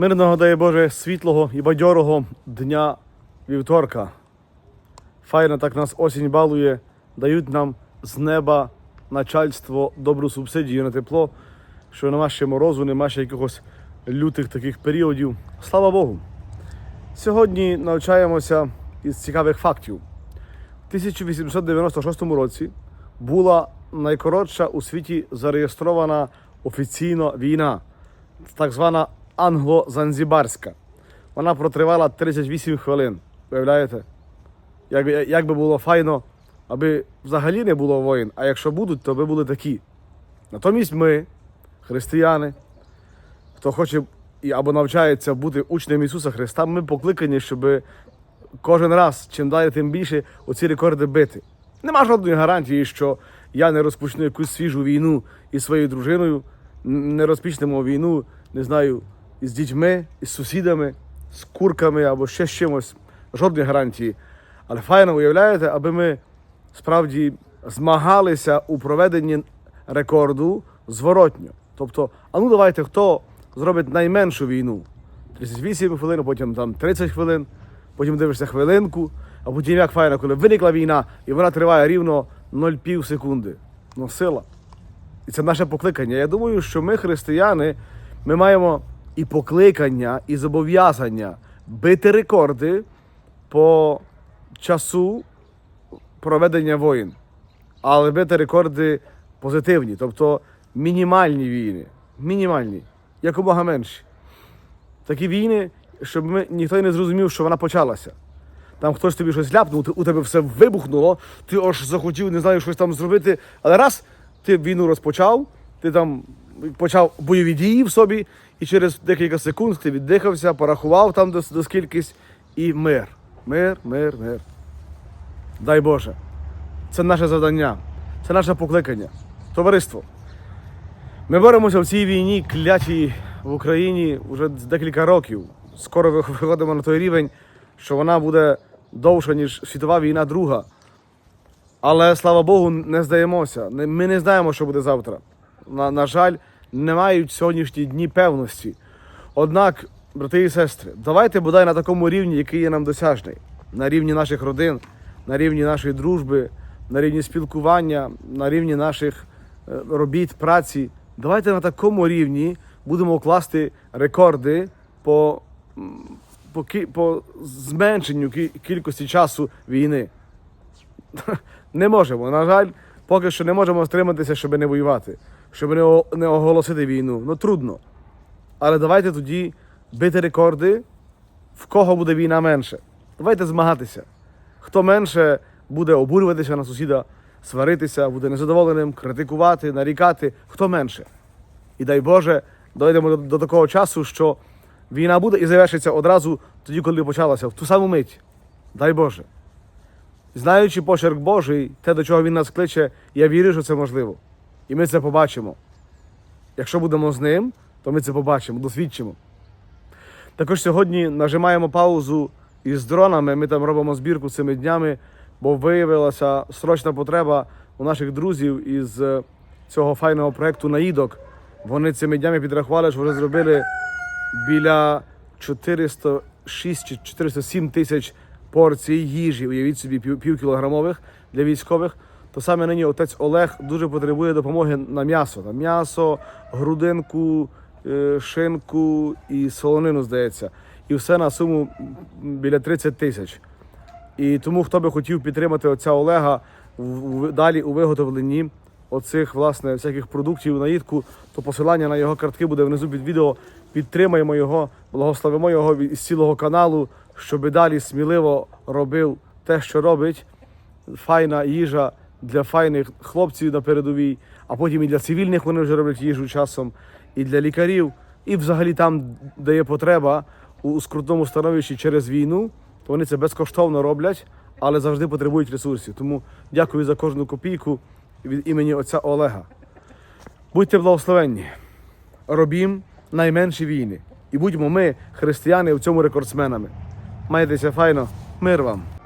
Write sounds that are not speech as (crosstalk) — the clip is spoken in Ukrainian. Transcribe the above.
Мирного дай Боже, світлого і бадьорого дня вівторка. Файно так нас осінь балує, дають нам з неба начальство добру субсидію на тепло, що нема ще морозу, нема ще якихось лютих таких періодів. Слава Богу. Сьогодні навчаємося із цікавих фактів. У 1896 році була найкоротша у світі зареєстрована офіційно війна, так звана англо-занзібарська. Вона протривала 38 хвилин. Уявляєте? Як, як би було файно, аби взагалі не було воїн, а якщо будуть, то би були такі. Натомість ми, християни, хто хоче або навчається бути учнем Ісуса Христа, ми покликані, щоб кожен раз, чим далі, тим більше оці рекорди бити. Нема жодної гарантії, що я не розпочну якусь свіжу війну із своєю дружиною, не розпочнемо війну, не знаю, із дітьми, із сусідами, з курками або ще з чимось. Жодної гарантії. Але файно уявляєте, аби ми справді змагалися у проведенні рекорду зворотньо. Тобто, а ну давайте, хто зробить найменшу війну? 38 хвилин, потім там 30 хвилин, потім дивишся хвилинку, а потім як файно, коли виникла війна, і вона триває рівно 0,5 секунди. Ну, сила. І це наше покликання. Я думаю, що ми, християни, ми маємо і покликання, і зобов'язання бити рекорди по часу проведення воїн, але бити рекорди позитивні, тобто мінімальні війни. Мінімальні, якомога менші. Такі війни, щоб ми, ніхто не зрозумів, що вона почалася. Там хтось тобі щось ляпнув, у тебе все вибухнуло, ти аж захотів, не знаю, щось там зробити. Але раз ти війну розпочав, ти там почав бойові дії в собі, і через декілька секунд ти віддихався, порахував там до, до скількись, і мир. Мир, мир, мир. Дай Боже. Це наше завдання, це наше покликання. Товариство. Ми боремося в цій війні клятій в Україні вже декілька років. Скоро виходимо на той рівень, що вона буде довша, ніж світова війна друга. Але слава Богу, не здаємося. Ми не знаємо, що буде завтра. На, на жаль, не мають сьогоднішні дні певності. Однак, брати і сестри, давайте бодай на такому рівні, який є нам досяжний, на рівні наших родин, на рівні нашої дружби, на рівні спілкування, на рівні наших е, робіт, праці. Давайте на такому рівні будемо класти рекорди по, по, по зменшенню кількості часу війни. (laughs) Не можемо. На жаль, поки що не можемо стриматися, щоб не воювати, щоб не, оголосити війну. Ну трудно. Але давайте тоді бити рекорди, в кого буде війна менше. Давайте змагатися. Хто менше буде обурюватися на сусіда, сваритися, буде незадоволеним, критикувати, нарікати, хто менше. І дай Боже, дойдемо до, до такого часу, що війна буде і завершиться одразу тоді, коли почалася, в ту саму мить. Дай Боже. Знаючи почерк Божий, те, до чого він нас кличе, я вірю, що це можливо. І ми це побачимо. Якщо будемо з ним, то ми це побачимо, досвідчимо. Також сьогодні нажимаємо паузу із дронами. Ми там робимо збірку цими днями, бо виявилася срочна потреба у наших друзів із е, цього файного проєкту наїдок. Вони цими днями підрахували, що вже зробили біля 406 чи 407 тисяч порцій їжі, уявіть собі, пів, півкілограмових для військових. То саме нині отець Олег дуже потребує допомоги на м'ясо. На м'ясо, грудинку, е, шинку і солонину, здається. І все на суму біля 30 тисяч. І тому, хто би хотів підтримати отця Олега далі у виготовленні оцих власне всяких продуктів наїдку, то посилання на його картки буде внизу під відео. Підтримаємо його, благословимо його із цілого каналу, щоб далі сміливо робив те, що робить. Файна їжа для файних хлопців на передовій, а потім і для цивільних вони вже роблять їжу часом, і для лікарів, і взагалі там, де є потреба у скрутному становищі через війну, то вони це безкоштовно роблять, але завжди потребують ресурсів. Тому дякую за кожну копійку від імені отця Олега. Будьте благословенні, робім найменші війни. І будьмо ми, християни, в цьому рекордсменами. Майтеся файно, мир вам!